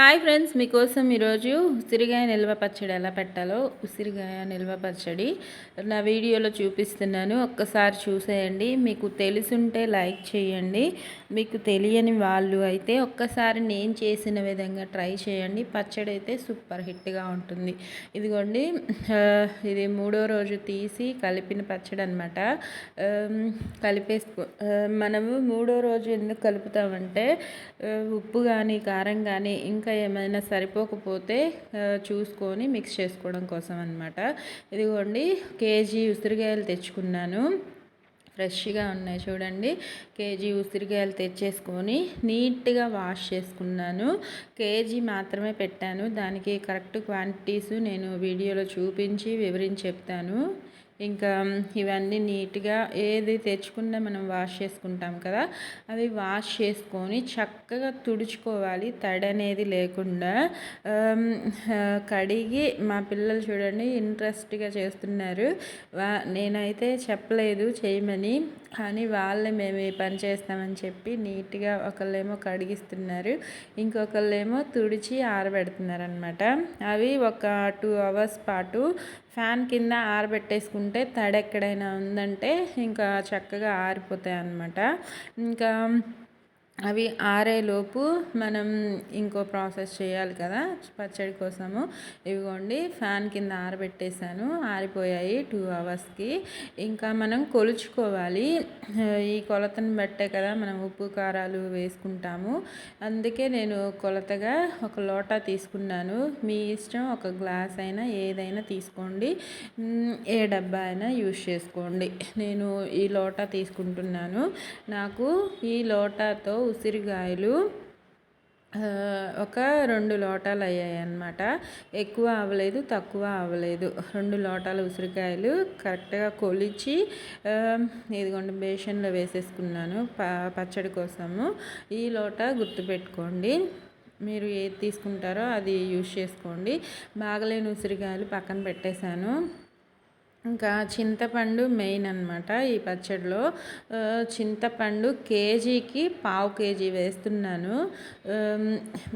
Hi friends మీకోసం ఈరోజు ఉసిరిగాయ నిల్వ పచ్చడి ఎలా పెట్టాలో ఉసిరిగాయ నిల్వ పచ్చడి నా వీడియోలో చూపిస్తున్నాను. ఒక్కసారి చూసేయండి. మీకు తెలుసుంటే లైక్ చేయండి. మీకు తెలియని వాళ్ళు అయితే ఒక్కసారి నేను చేసిన విధంగా ట్రై చేయండి. పచ్చడి అయితే సూపర్ హిట్గా ఉంటుంది. ఇదిగోండి ఇది మూడో రోజు తీసి కలిపిన పచ్చడి అనమాట కలిపేసుకో మనము మూడో రోజు ఎందుకు కలుపుతామంటే ఉప్పు కానీ కారం కానీ ఇంకా ఇంకా ఏమైనా సరిపోకపోతే చూసుకొని మిక్స్ చేసుకోవడం కోసం అనమాట ఇదిగోండి కేజీ ఉసిరికాయలు తెచ్చుకున్నాను. ఫ్రెష్గా ఉన్నాయి చూడండి. కేజీ ఉసిరికాయలు తెచ్చేసుకొని నీట్గా వాష్ చేసుకున్నాను. కేజీ మాత్రమే పెట్టాను. దానికి కరెక్ట్ క్వాంటిటీస్ నేను వీడియోలో చూపించి వివరించి చెప్తాను. ఇంకా ఇవన్నీ నీట్గా ఏది తెచ్చుకున్నా మనం వాష్ చేసుకుంటాం కదా అవి వాష్ చేసుకొని చక్కగా తుడుచుకోవాలి. తడి అనేది లేకుండా కడిగి మా పిల్లలు చూడండి ఇంట్రెస్ట్గా చేస్తున్నారు. నేనైతే చెప్పలేదు చేయమని. కానీ వాళ్ళే మేము ఈ పని చేస్తామని చెప్పి నీట్గా ఒకళ్ళేమో కడిగిస్తున్నారు. ఇంకొకళ్ళేమో తుడిచి ఆరబెడుతున్నారు అనమాట అవి ఒక టూ అవర్స్ పాటు ఫ్యాన్ కింద ఆరబెట్టేసుకుంటే తడి ఎక్కడైనా ఉందంటే ఇంకా చక్కగా ఆరిపోతాయి అన్నమాట ఇంకా అవి ఆరేలోపు మనం ఇంకో ప్రాసెస్ చేయాలి కదా పచ్చడి కోసము. ఇవిగోండి ఫ్యాన్ కింద ఆరబెట్టేశాను ఆరిపోయాయి టూ అవర్స్కి ఇంకా మనం కొలుచుకోవాలి. ఈ కొలతను బట్టే కదా మనం ఉప్పు కారాలు వేసుకుంటాము. అందుకే నేను కొలతగా ఒక లోటా తీసుకున్నాను. మీ ఇష్టం ఒక గ్లాస్ అయినా ఏదైనా తీసుకోండి. ఏ డబ్బా అయినా యూజ్ చేసుకోండి. నేను ఈ లోటా తీసుకుంటున్నాను. నాకు ఈ లోటాతో ఉసిరికాయలు ఒక రెండు లోటాలు అయ్యాయి అన్నమాట ఎక్కువ అవ్వలేదు తక్కువ అవ్వలేదు రెండు లోటాల ఉసిరికాయలు కరెక్ట్గా కొలిచి ఇదిగోండి బేషన్లో వేసేసుకున్నాను ప పచ్చడి కోసము. ఈ లోట గుర్తుపెట్టుకోండి మీరు ఏది తీసుకుంటారో అది యూజ్ చేసుకోండి. బాగలేని ఉసిరికాయలు పక్కన పెట్టేశాను. ఇంకా చింతపండు మెయిన్ అనమాట ఈ పచ్చడిలో. చింతపండు కేజీకి పావు కేజీ వేస్తున్నాను.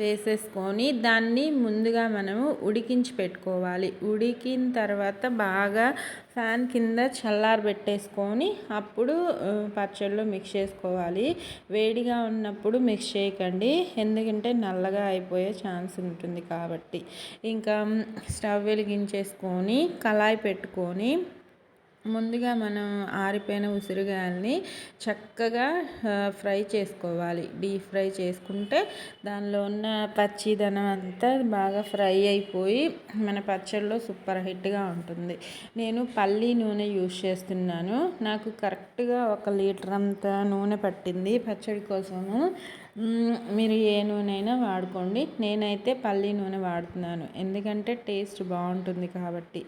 వేసేసుకొని దాన్ని ముందుగా మనము ఉడికించి పెట్టుకోవాలి. ఉడికిన తర్వాత బాగా ఫ్యాన్ కింద చల్లారబెట్టేసుకొని అప్పుడు పచ్చళ్ళు మిక్స్ చేసుకోవాలి. వేడిగా ఉన్నప్పుడు మిక్స్ చేయకండి. ఎందుకంటే నల్లగా అయిపోయే ఛాన్స్ ఉంటుంది కాబట్టి. ఇంకా స్టవ్ వెలిగించేసుకొని కళాయి పెట్టుకొని ముందుగా మనం ఆరిపోయిన ఉసిరికాయల్ని చక్కగా ఫ్రై చేసుకోవాలి. డీప్ ఫ్రై చేసుకుంటే దానిలో ఉన్న పచ్చిదనం అంతా బాగా ఫ్రై అయిపోయి మన పచ్చడిలో సూపర్ హిట్గా ఉంటుంది. నేను పల్లి నూనె యూజ్ చేస్తున్నాను. నాకు కరెక్ట్గా ఒక లీటర్ అంత నూనె పట్టింది పచ్చడి కోసము. మీరు ఏ నూనె అయినా వాడుకోండి. నేనైతే పల్లి నూనె వాడుతున్నాను. ఎందుకంటే టేస్ట్ బాగుంటుంది కాబట్టి.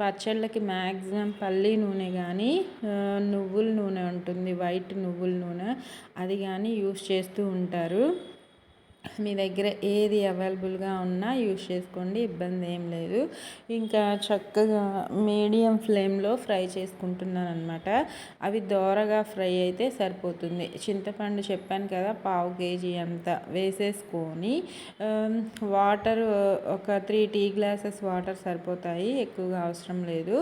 పచ్చళ్ళకి మ్యాక్సిమం పల్లి నూనె కానీ నువ్వుల నూనె ఉంటుంది. వైట్ నువ్వుల నూనె. అది కానీ యూస్ చేస్తూ ఉంటారు. మీ దగ్గర ఏది అవైలబుల్గా ఉన్నా యూస్ చేసుకోండి ఇబ్బంది ఏం లేదు. ఇంకా చక్కగా మీడియం ఫ్లేమ్లో ఫ్రై చేసుకుంటున్నాను అనమాట అవి దోరగా ఫ్రై అయితే సరిపోతుంది. చింతపండు చెప్పాను కదా పావు కేజీ అంత వేసేసుకొని వాటర్ ఒక త్రీ టీ గ్లాసెస్ వాటర్ సరిపోతాయి ఎక్కువగా అవసరం లేదు.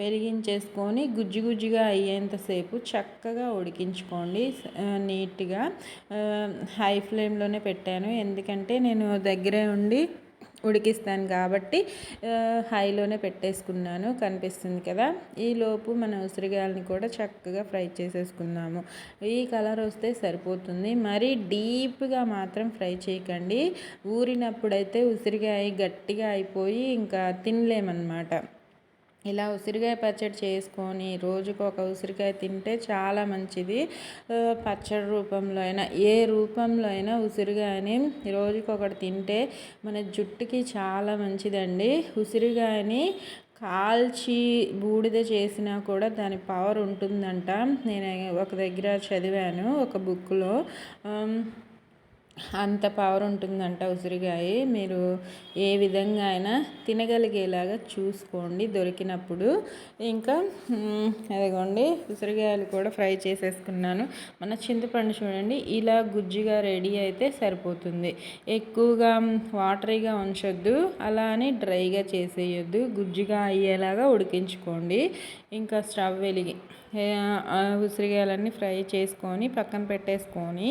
వెలిగించేసుకొని గుజ్జు గుజ్జుగా అయ్యేంతసేపు చక్కగా ఉడికించుకోండి. నీట్గా హై ఫ్లేమ్లోనే పెట్టాను. ఎందుకంటే నేను దగ్గరే ఉండి ఉడికిస్తాను కాబట్టి హైలోనే పెట్టేసుకున్నాను. కనిపిస్తుంది కదా? ఈలోపు మన ఉసిరిగాయలని కూడా చక్కగా ఫ్రై చేసేసుకున్నాము ఈ కలర్ వస్తే సరిపోతుంది. మరీ డీప్గా మాత్రం ఫ్రై చేయకండి. ఊరినప్పుడైతే ఉసిరిగాయ గట్టిగా అయిపోయి ఇంకా తినలేమన్నమాట. ఇలా ఉసిరికాయ పచ్చడి చేసుకొని రోజుకు ఒక ఉసిరికాయ తింటే చాలా మంచిది. పచ్చడి రూపంలో అయినా ఏ రూపంలో అయినా ఉసిరికాయని రోజుకు ఒకటి తింటే మన జుట్టుకి చాలా మంచిదండి. ఉసిరికాయని కాల్చి బూడిద చేసినా కూడా దాని పవర్ ఉంటుందంట. నేను ఒక దగ్గర చదివాను ఒక బుక్లో. అంత పవర్ ఉంటుందంట ఉసిరికాయ మీరు ఏ విధంగా అయినా తినగలిగేలాగా చూసుకోండి దొరికినప్పుడు. ఇంకా అదిగోండి ఉసిరికాయలు కూడా ఫ్రై చేసేసుకున్నాను. మన చింతపండు చూడండి ఇలా గుజ్జుగా రెడీ అయితే సరిపోతుంది. ఎక్కువగా వాటరీగా ఉంచొద్దు అలా అని డ్రైగా చేసేయొద్దు. గుజ్జుగా అయ్యేలాగా ఉడికించుకోండి. ఇంకా స్టవ్ వెలిగి ఉసిరికాయలన్నీ ఫ్రై చేసుకొని పక్కన పెట్టేసుకొని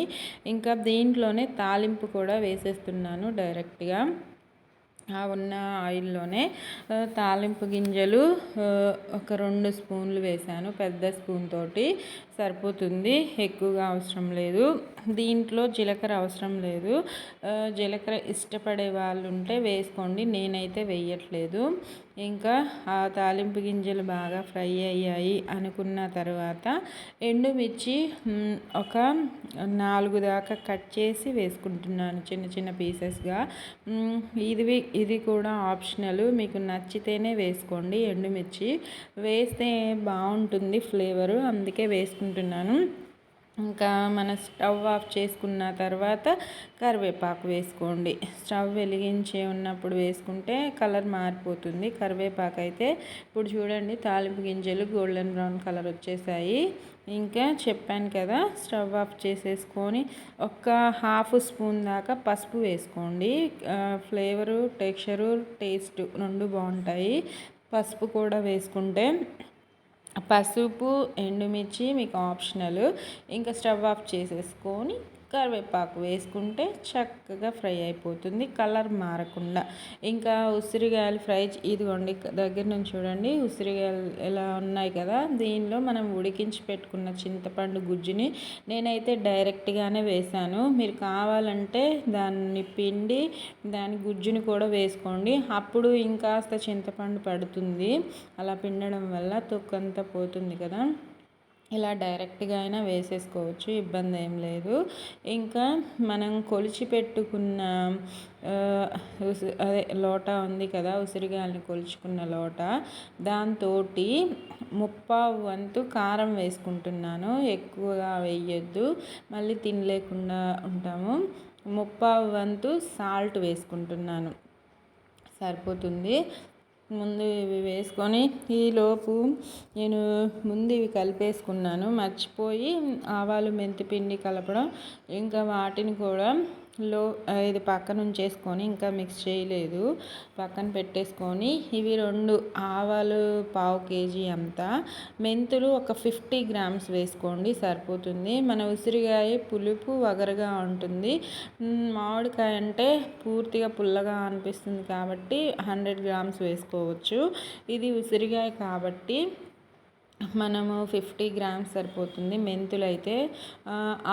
ఇంకా దీంట్లోనే తాలింపు కూడా వేసేస్తున్నాను డైరెక్ట్గా. ఆ ఉన్న ఆయిల్లోనే తాలింపు గింజలు ఒక రెండు స్పూన్లు వేసాను పెద్ద స్పూన్ తోటి. సరిపోతుంది. ఎక్కువగా అవసరం లేదు. దీంట్లో జీలకర్ర అవసరం లేదు. జీలకర్ర ఇష్టపడే వాళ్ళు ఉంటే వేసుకోండి. నేనైతే వేయట్లేదు. ఇంకా ఆ తాలింపు గింజలు బాగా ఫ్రై అయ్యాయి అనుకున్న తర్వాత ఎండుమిర్చి ఒక నాలుగు దాకా కట్ చేసి వేసుకుంటున్నాను చిన్న చిన్న పీసెస్గా. ఇది ఇది కూడా ఆప్షనల్. మీకు నచ్చితేనే వేసుకోండి ఎండుమిర్చి. వేస్తే బాగుంటుంది ఫ్లేవరు. అందుకే వేసుకుంటున్నాను. ఇంకా మన స్టవ్ ఆఫ్ చేసుకున్న తర్వాత కరివేపాకు వేసుకోండి. స్టవ్ వెలిగించే ఉన్నప్పుడు వేసుకుంటే కలర్ మారిపోతుంది. కరివేపాకు అయితే ఇప్పుడు చూడండి తాలింపు గింజలు గోల్డెన్ బ్రౌన్ కలర్ వచ్చేసాయి. ఇంకా చెప్పాను కదా స్టవ్ ఆఫ్ చేసేసుకొని ఒక హాఫ్ స్పూన్ దాకా పసుపు వేసుకోండి. ఫ్లేవరు టెక్స్చరు టేస్ట్ రెండు బాగుంటాయి. పసుపు కూడా వేసుకుంటే పసుపు ఎండుమిర్చి మీకు ఆప్షనల్. ఇంకా స్టవ్ ఆఫ్ చేసేసుకొని కరివేపాకు వేసుకుంటే చక్కగా ఫ్రై అయిపోతుంది కలర్ మారకుండా. ఇంకా ఉసిరికాయలు ఫ్రై ఇదిగోండి దగ్గర నుంచి చూడండి ఉసిరికాయలు ఎలా ఉన్నాయి కదా దీనిలో మనం ఉడికించి పెట్టుకున్న చింతపండు గుజ్జుని నేనైతే డైరెక్ట్గానే వేసాను మీరు కావాలంటే దాన్ని పిండి దాని గుజ్జుని కూడా వేసుకోండి. అప్పుడు ఇంకాస్త చింతపండు పడుతుంది. అలా పిండడం వల్ల తొక్కంతా పోతుంది కదా. ఇలా డైరెక్ట్గా అయినా వేసేసుకోవచ్చు ఇబ్బంది ఏం లేదు. ఇంకా మనం కొలిచి పెట్టుకున్న అదే లోట ఉంది కదా ఉసిరిగాయలను కొలుచుకున్న లోట. దాంతో ముప్పావు వంతు కారం వేసుకుంటున్నాను. ఎక్కువగా వేయొద్దు. మళ్ళీ తినలేకుండా ఉంటాము. ముప్పావు వంతు సాల్ట్ వేసుకుంటున్నాను. సరిపోతుంది. ముందు ఇవి వేసుకొని ఈలోపు నేను ముందు ఇవి కలిపేసుకున్నాను. మర్చిపోయి ఆవాలు మెంతిపిండి కలపడం ఇంకా వాటిని కూడా లో ఇది పక్కన ఉంచేసుకొని ఇంకా మిక్స్ చేయలేదు. పక్కన పెట్టేసుకొని ఇవి రెండు ఆవాలు పావు కేజీ అంతా. మెంతులు ఒక ఫిఫ్టీ గ్రామ్స్ వేసుకోండి సరిపోతుంది. మన ఉసిరికాయ పులుపు వగరగా ఉంటుంది. మామిడికాయ అంటే పూర్తిగా పుల్లగా అనిపిస్తుంది కాబట్టి హండ్రెడ్ గ్రామ్స్ వేసుకోవచ్చు. ఇది ఉసిరికాయ కాబట్టి మనము ఫిఫ్టీ గ్రామ్స్ సరిపోతుంది. మెంతులు అయితే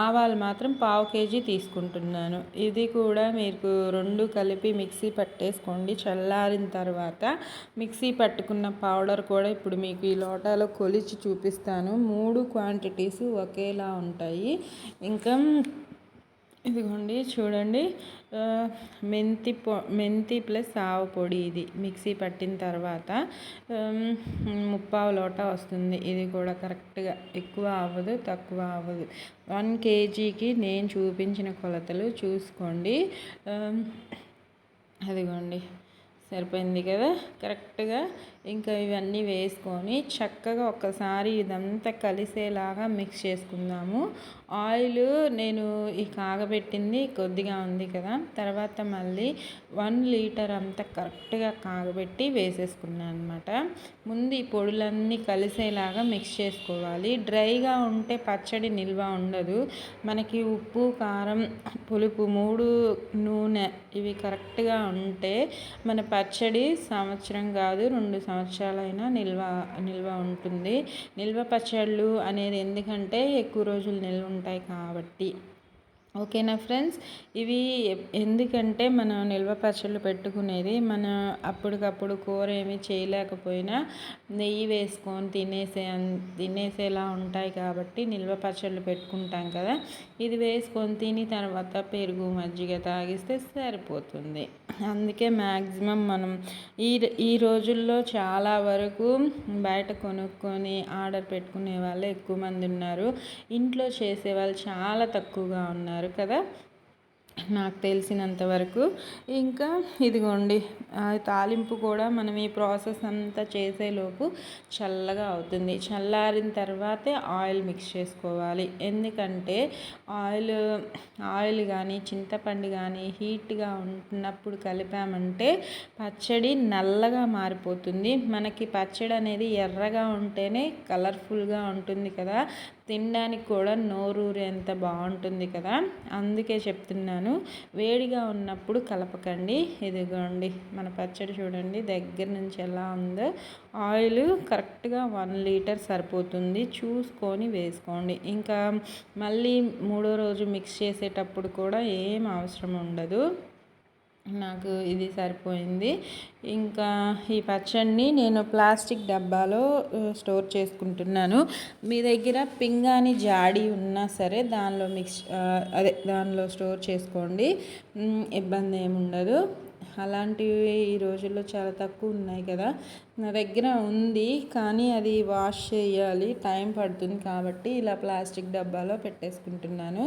ఆవాలు మాత్రం పావు కేజీ తీసుకుంటున్నాను. ఇది కూడా మీకు రెండు కలిపి మిక్సీ పట్టేసుకోండి. చల్లారిన తర్వాత మిక్సీ పట్టుకున్న పౌడర్ కూడా ఇప్పుడు మీకు ఈ లోటాలో కొలిచి చూపిస్తాను. మూడు క్వాంటిటీస్ ఒకేలా ఉంటాయి. ఇంకా ఇదిగోండి చూడండి. మెంతి పొ మెంతి ప్లస్ ఆవు పొడి ఇది మిక్సీ పట్టిన తర్వాత ముప్పావు లోట వస్తుంది. ఇది కూడా కరెక్ట్గా ఎక్కువ అవ్వదు తక్కువ అవ్వదు. వన్ కేజీకి నేను చూపించిన కొలతలు చూసుకోండి. అదిగోండి సరిపోయింది కదా? కరెక్ట్గా ఇంకా ఇవన్నీ వేసుకొని చక్కగా ఒక్కసారి ఇదంతా కలిసేలాగా మిక్స్ చేసుకుందాము. ఆయిల్ నేను ఈ కాగబెట్టింది కొద్దిగా ఉంది కదా తర్వాత మళ్ళీ వన్ లీటర్ అంతా కరెక్ట్గా కాగబెట్టి వేసేసుకున్నాను అనమాట ముందు ఈ పొడులన్నీ కలిసేలాగా మిక్స్ చేసుకోవాలి. డ్రైగా ఉంటే పచ్చడి నిల్వ ఉండదు. మనకి ఉప్పు కారం పులుపు మూడు నూనె ఇవి కరెక్ట్గా ఉంటే మన పచ్చడి సంవత్సరం కాదు రెండు సంవత్సరాలైనా నిల్వ నిల్వ ఉంటుంది. నిల్వ పచ్చళ్ళు అనేది ఎందుకంటే ఎక్కువ రోజులు నిల్వ ఉంటాయి కాబట్టి. ఓకేనా ఫ్రెండ్స్? ఇవి ఎందుకంటే మనం నిల్వ పచ్చళ్ళు పెట్టుకునేది మన అప్పటికప్పుడు కూర ఏమి చేయలేకపోయినా నెయ్యి వేసుకొని తినేసే తినేసేలా ఉంటాయి కాబట్టి నిల్వ పచ్చళ్ళు పెట్టుకుంటాం కదా. ఇది వేసుకొని తిని తర్వాత పెరుగు మజ్జిగ తాగిస్తే సరిపోతుంది. అందుకే మ్యాక్సిమం మనం ఈ ఈ రోజుల్లో చాలా వరకు బయట కొనుక్కొని ఆర్డర్ పెట్టుకునే వాళ్ళు ఎక్కువ మంది ఉన్నారు. ఇంట్లో చేసే వాళ్ళు చాలా తక్కువగా ఉన్నారు కదా. నాకు తెలిసినంత వరకు. ఇంకా ఇదిగోండి తాలింపు కూడా మనం ఈ ప్రాసెస్ అంతా చేసేలోపు చల్లగా అవుతుంది. చల్లారిన తర్వాతే ఆయిల్ మిక్స్ చేసుకోవాలి. ఎందుకంటే ఆయిల్ ఆయిల్ కానీ చింతపండు కానీ హీట్గా ఉన్నప్పుడు కలిపామంటే పచ్చడి నల్లగా మారిపోతుంది. మనకి పచ్చడి అనేది ఎర్రగా ఉంటేనే కలర్ఫుల్గా ఉంటుంది కదా. తినడానికి కూడా నోరూరేంత బాగుంటుంది కదా? అందుకే చెప్తున్నాను. వేడిగా ఉన్నప్పుడు కలపకండి. ఇదిగోండి మన పచ్చడి చూడండి. దగ్గర నుంచి ఎలా ఉందో ఆయిల్ కరెక్ట్గా వన్ లీటర్ సరిపోతుంది. చూసుకొని వేసుకోండి. ఇంకా మళ్ళీ మూడో రోజు మిక్స్ చేసేటప్పుడు కూడా ఏం అవసరం ఉండదు. నాకు ఇది సరిపోయింది. ఇంకా ఈ పచ్చడిని నేను ప్లాస్టిక్ డబ్బాలో స్టోర్ చేసుకుంటున్నాను. మీ దగ్గర పింగాని జాడి ఉన్నా సరే దానిలో మిక్స్ అదే దానిలో స్టోర్ చేసుకోండి. ఇబ్బంది ఏమి ఉండదు అలాంటివి ఈ రోజుల్లో చాలా తక్కువ ఉన్నాయి కదా. నా దగ్గర ఉంది కానీ అది వాష్ చేయాలి. టైం పడుతుంది కాబట్టి ఇలా ప్లాస్టిక్ డబ్బాలో పెట్టేసుకుంటున్నాను.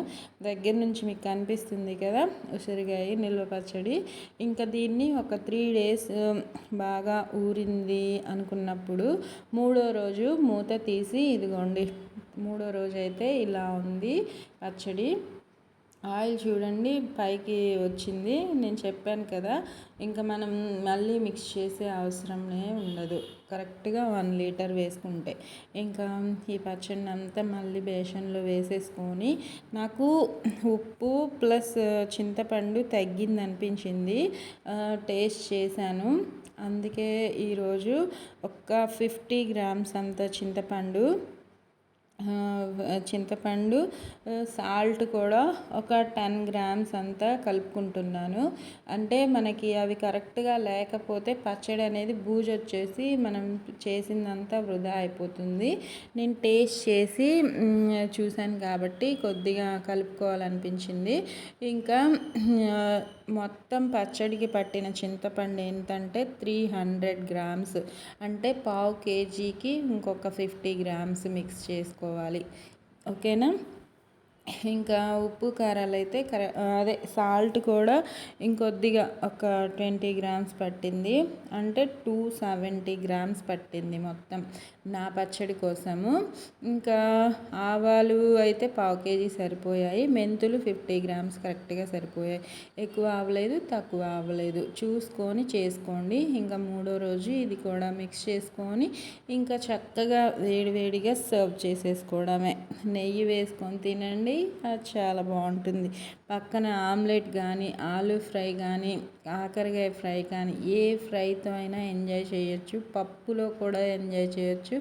దగ్గర నుంచి మీకు కనిపిస్తుంది కదా ఉసిరికాయ నిల్వ పచ్చడి. ఇంకా దీన్ని ఒక త్రీ డేస్ బాగా ఊరింది అనుకున్నప్పుడు మూడో రోజు మూత తీసి ఇదిగోండి మూడో రోజు అయితే ఇలా ఉంది పచ్చడి. ఆయిల్ చూడండి పైకి వచ్చింది. నేను చెప్పాను కదా ఇంకా మనం మళ్ళీ మిక్స్ చేసే అవసరమే ఉండదు. కరెక్ట్గా వన్ లీటర్ వేసుకుంటే. ఇంకా ఈ పచ్చడిని అంతా మళ్ళీ బేషన్లో వేసేసుకొని నాకు ఉప్పు ప్లస్ చింతపండు తగ్గింది అనిపించింది. టేస్ట్ చేశాను. అందుకే ఈరోజు ఒక ఫిఫ్టీ గ్రామ్స్ అంత చింతపండు చింతపండు సాల్ట్ కూడా ఒక టెన్ గ్రామ్స్ అంతా కలుపుకుంటున్నాను. అంటే మనకి అవి కరెక్ట్గా లేకపోతే పచ్చడి అనేది బూజు వచ్చేసి మనం చేసిందంతా వృధా అయిపోతుంది. నేను టేస్ట్ చేసి చూశాను కాబట్టి కొద్దిగా కలుపుకోవాలనిపించింది. ఇంకా మొత్తం పచ్చడికి పట్టిన చింతపండు ఏంటంటే త్రీ హండ్రెడ్ గ్రామ్స్. అంటే పావు కేజీకి ఇంకొక ఫిఫ్టీ గ్రామ్స్ మిక్స్ చేసుకోవాలి చేసుకోవాలి ఓకేనా? ఇంకా ఉప్పు కారాలు అయితే కర అదే సాల్ట్ కూడా ఇంకొద్దిగా ఒక ట్వంటీ గ్రామ్స్ పట్టింది. అంటే టూ సెవెంటీ గ్రామ్స్ పట్టింది మొత్తం నా పచ్చడి కోసము. ఇంకా ఆవాలు అయితే పావు కేజీ సరిపోయాయి. మెంతులు ఫిఫ్టీ గ్రామ్స్ కరెక్ట్గా సరిపోయాయి. ఎక్కువ అవ్వలేదు తక్కువ అవ్వలేదు చూసుకొని చేసుకోండి. ఇంకా మూడో రోజు ఇది కూడా మిక్స్ చేసుకొని ఇంకా చక్కగా వేడివేడిగా సర్వ్ చేసేసుకోవడమే. నెయ్యి వేసుకొని తినండి. అది చాలా బాగుంటుంది. పక్కన ఆమ్లెట్ కానీ ఆలు ఫ్రై కానీ కాకరకాయ ఫ్రై కానీ ఏ ఫ్రైతో అయినా ఎంజాయ్ చేయొచ్చు. పప్పులో కూడా ఎంజాయ్ చేయొచ్చు.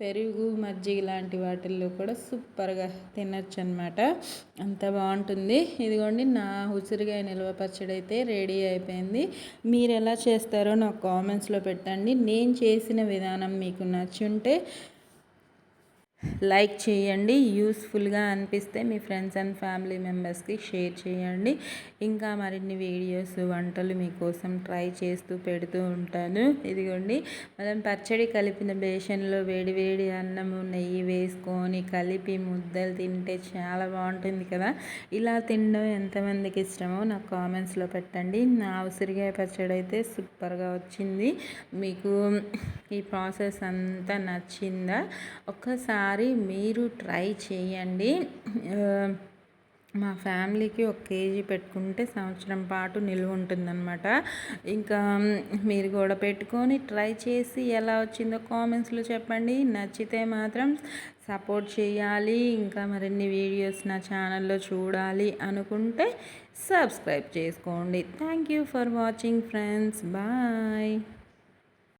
పెరుగు మజ్జిగ లాంటి వాటిల్లో కూడా సూపర్గా తినొచ్చు అనమాట అంత బాగుంటుంది. ఇదిగోండి నా ఉసిరిగాయ నిల్వ పచ్చడి అయితే రెడీ అయిపోయింది. మీరు ఎలా చేస్తారో నాకు కామెంట్స్లో పెట్టండి. నేను చేసిన విధానం మీకు నచ్చి ఉంటే లైక్ చేయండి. యూస్ఫుల్గా అనిపిస్తే మీ ఫ్రెండ్స్ అండ్ ఫ్యామిలీ మెంబర్స్కి షేర్ చేయండి. ఇంకా మరిన్ని వీడియోస్ వంటలు మీకోసం ట్రై చేస్తూ పెడుతూ ఉంటాను. ఇదిగోండి. మనం పచ్చడి కలిపిన బేషన్లో వేడివేడి అన్నము నెయ్యి వేసుకొని కలిపి ముద్దలు తింటే చాలా బాగుంటుంది కదా. ఇలా తినడం ఎంతమందికి ఇష్టమో నాకు కామెంట్స్లో పెట్టండి. నా ఉసిరికాయ పచ్చడి అయితే సూపర్గా వచ్చింది. మీకు ఈ ప్రాసెస్ అంతా నచ్చిందా? ఒక్కసారి ఒకసారి మీరు ట్రై చేయండి. మా ఫ్యామిలీకి ఒక కేజీ పెట్టుకుంటే సంవత్సరం పాటు నిల్వ ఉంటుందన్నమాట. ఇంకా మీరు కూడా పెట్టుకొని ట్రై చేసి ఎలా వచ్చిందో కామెంట్స్లో చెప్పండి. నచ్చితే మాత్రం సపోర్ట్ చేయాలి. ఇంకా మరిన్ని వీడియోస్ నా ఛానల్లో చూడాలి అనుకుంటే సబ్స్క్రైబ్ చేసుకోండి. Thank you for watching friends. Bye.